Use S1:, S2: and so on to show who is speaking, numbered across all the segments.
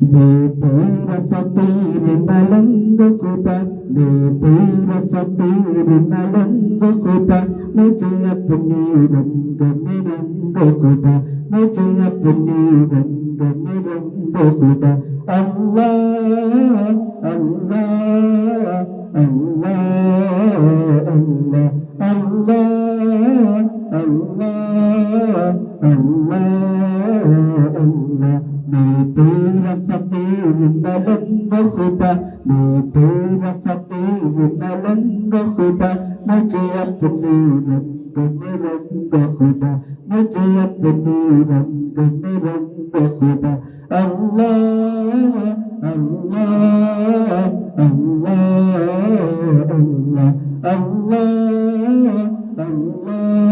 S1: தேவபக்தி விமலங்கு குத தேவபக்தி விமலங்கு குத நிஜய புண்ணியரங்க நிரங்க குத நிஜய புண்ணியரங்க நிரங்க குத அல்லா அல்லா அல்லா அல்லா அல்லா அல்லா அல்லா ಸುತ ನೀತೇನ ಸತಿ ವಿಮಲಂಗ ಸುತ ನಜಯ ಪುನೀರಂಗ ನಿರಂಗ ಸುತ ನಜಯ ಪುನೀರಂಗ ನಿರಂಗ ಸುತ ಅಲ್ಲಾ ಅಲ್ಲಾ ಅಲ್ಲಾ ಅಲ್ಲಾ ಅಲ್ಲಾ ಅಲ್ಲಾ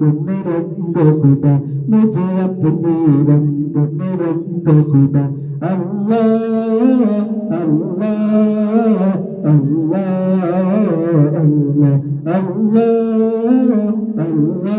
S1: തുന്നിരന്ത ഹുദ നിജയം തുന്നീരം തുന്നിരന്ത ഹുദ അല്ലാ അല്ലാ അല്ലാ അല്ലാ അല്ലാ അല്ലാ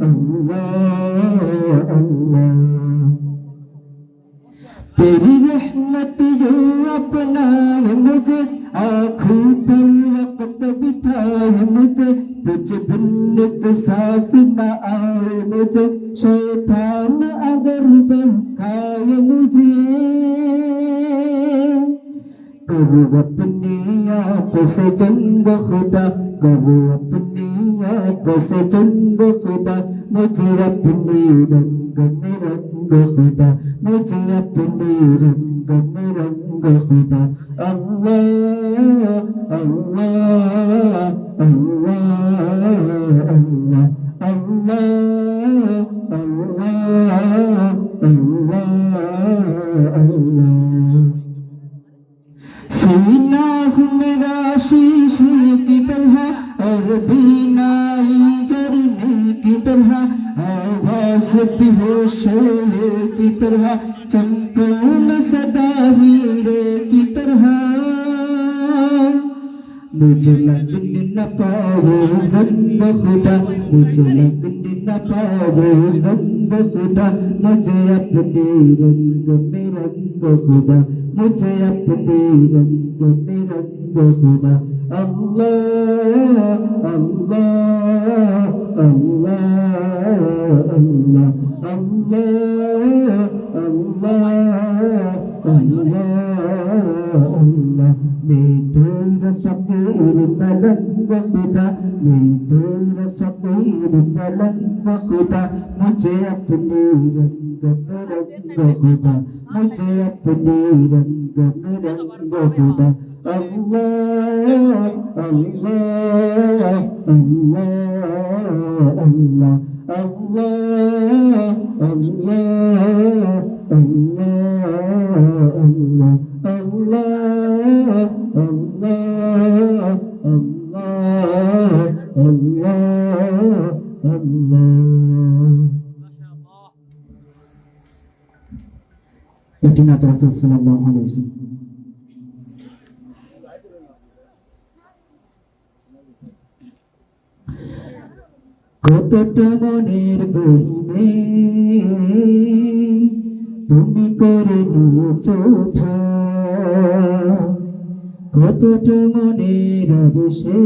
S1: اللہ اللہ تیری رحمت جو اپنا ہے مجھے آنکھوں پر وقت بٹھا ہے مجھے تجھے بنت ساس نہ آئے مجھے شیطان اگر بہکائے مجھے کرو اپنی آنکھ سے جنگ خدا کرو اپنی बसे चंग खुदा मुझे अपने रंग में रंग खुदा मुझे अपने रंग में रंग खुदा अल्लाह अल्लाह अल्लाह अल्लाह अल्लाह अल्लाह अल्लाह सीना मेरा तरह और बीनाई जरने की तरह आवाज भी हो शोले की तरह चंपून सदा हीरे की तरह मुझे लगने न पाओ जंग खुदा मुझे लगने न पाओ जंग खुदा मुझे अपने रंग में रंग खुदा मुझे अपने रंग में रंग खुदा अल्लाह अल्लाह फकीर मलंग खुदा मुझे अपने रंग में रंग खुदा मुझे अपने रंग में रंग खुदा अल्लाह अल्लाह अल्लाह अल्लाह अल्लाह अल्लाह अल्लाह নাত রাসূল সাল্লাল্লাহু আলাইহি কতটা মনের গহিনে তুমি করে নিয়েছো কতটা মনের অবশে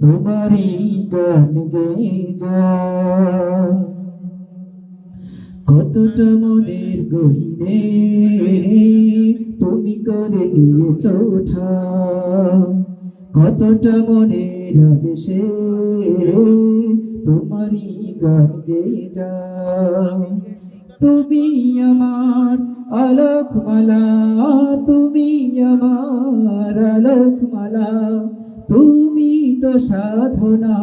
S1: তোমারই গান গে যা কতটা মনের গহিনে তুমি করে নিয়েছ ওঠা। কতটা মনের আবেশে তোমারই গান গে যা। তুমি আমার আলোকমালা, তুমি আমার আলোকমালা, তুমি তো সাধনা।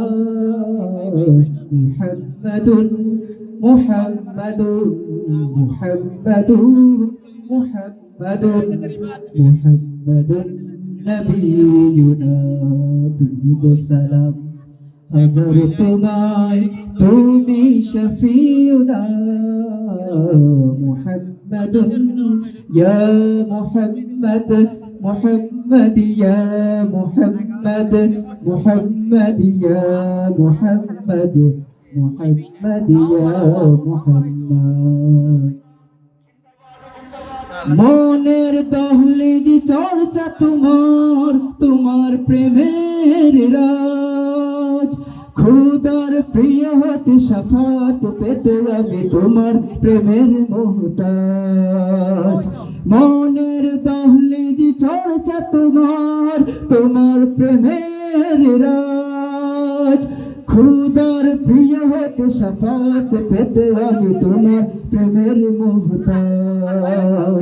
S1: মুহাম্মাদুন মুহাম্মাদুন মুহাম্মাদুন মুহাম্মাদুন মুহাম্মাদুন নবিয়ুনা দুরুদ সালাম হাজার তোমায় তুমি শফিউনা মুহাম্মাদুন ইয়া মুহাম্মাদ মুহাম্মাদ ইয়া মুহাম্মাদ মুহাম্মাদ ইয়া মুহাম্মাদ মুহাম্মাদ ইয়া মুহাম্মাদ মনের দহলিজ চর্চা তোমার তোমার প্রেমের রাজ। খুদার প্রিয় হতে সাফাত পেতে আমি তোমার প্রেমের মোহতাজ। মনের দহলিজ চর্চা তোমার তোমার প্রেমের রাজ। খুদার প্রিয় হতে সাফাত পেতে আমি তোমার প্রেমের মোহতাজ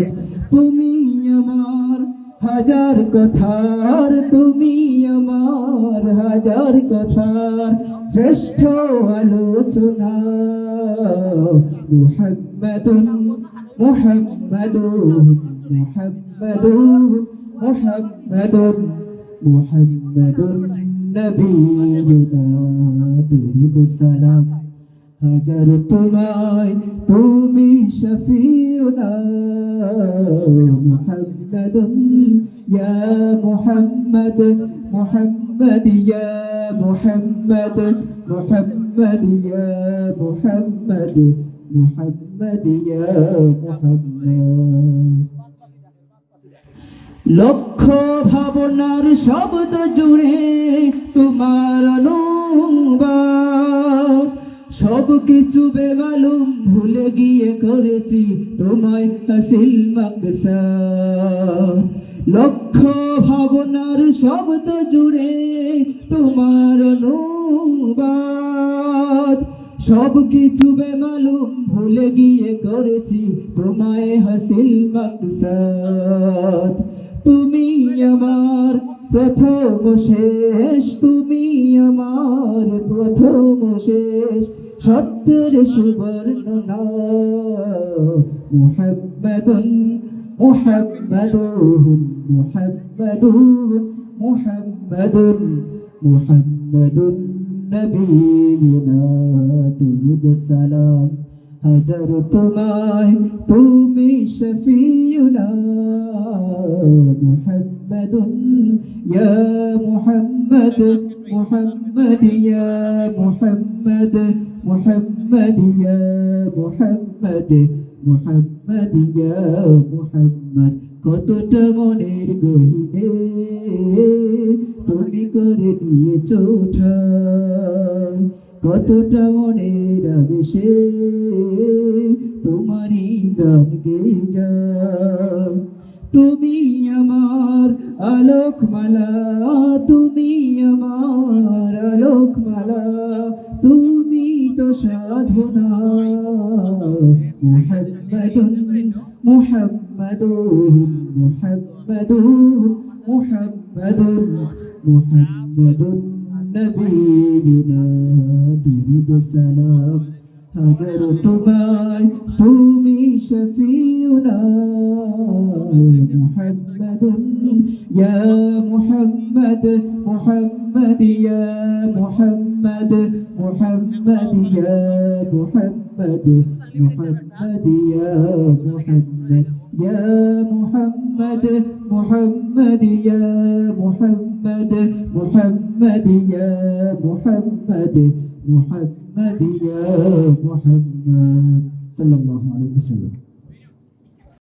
S1: তুমি আমার হাজার কথার, তুমি আমার হাজার কথার শ্রেষ্ঠ আলোচনা। মুহাম্মাদুন মুহাম্মাদুন মুহাম্মাদুন মুহাম্মাদুন মুহাম্মাদুন। النبي تريد بالسلام هجرت معي تومي شفيعنا. محمد يا محمد محمد يا محمد محمد يا محمد محمد يا محمد. লক্ষ ভাবনার শব্দ জুড়ে তোমার সব কিছু বেমালুম ভুলে গিয়ে করেছি তোমায় লক্ষ ভাবনার শব্দ জুড়ে তোমার সব কিছু বেমালুম ভুলে গিয়ে করেছি তোমায় হাসিল মাকসাদ। তুমি আমার প্রথম শেষ, তুমি আমার প্রথম শেষ। সত্যের সুবর্ণ মুহাম্মাদুন মুহাম্মাদুন মুহাম্মাদুন মুহাম্মাদুন মুহাম্মাদুন নবিয়ুনা দুরুদ সালাম। হাজার তোমায় তুমি শফিউনা মুহাম্মাদুন, ইয়া মুহাম্মদ মুহাম্মদ, ইয়া মুহাম্মদ মুহাম্মদ, ইয়া মুহাম্মদ মুহাম্মদ, ইয়া মুহাম্মদ। কতটা মনের গহিনে তুমি করে দিয়েছ ঠাই কতটা মনের আবেশে তোমারই গান গে যা তুমি আমার আলোক মালা তুমি আমার আলোক মালা তুমি তো সাধনা। মুহাম্মাদুন মুহাম্মাদুন মুহাম্মাদুন মুহাম্মাদুন মুহাম্মাদুন নবীনা। সালাম হাজার তোমায় তুমি শফিউনা মুহাম্মাদুন ইয়া মুহাম্মদ মুহাম্মদ ইয়া মুহাম্মদ মুহাম্মদ ইয়া মুহাম্মদ মুহাম্মদ ইয়া يا محمد محمد يا محمد محمد يا محمد محمد يا محمد. صلى الله عليه وسلم.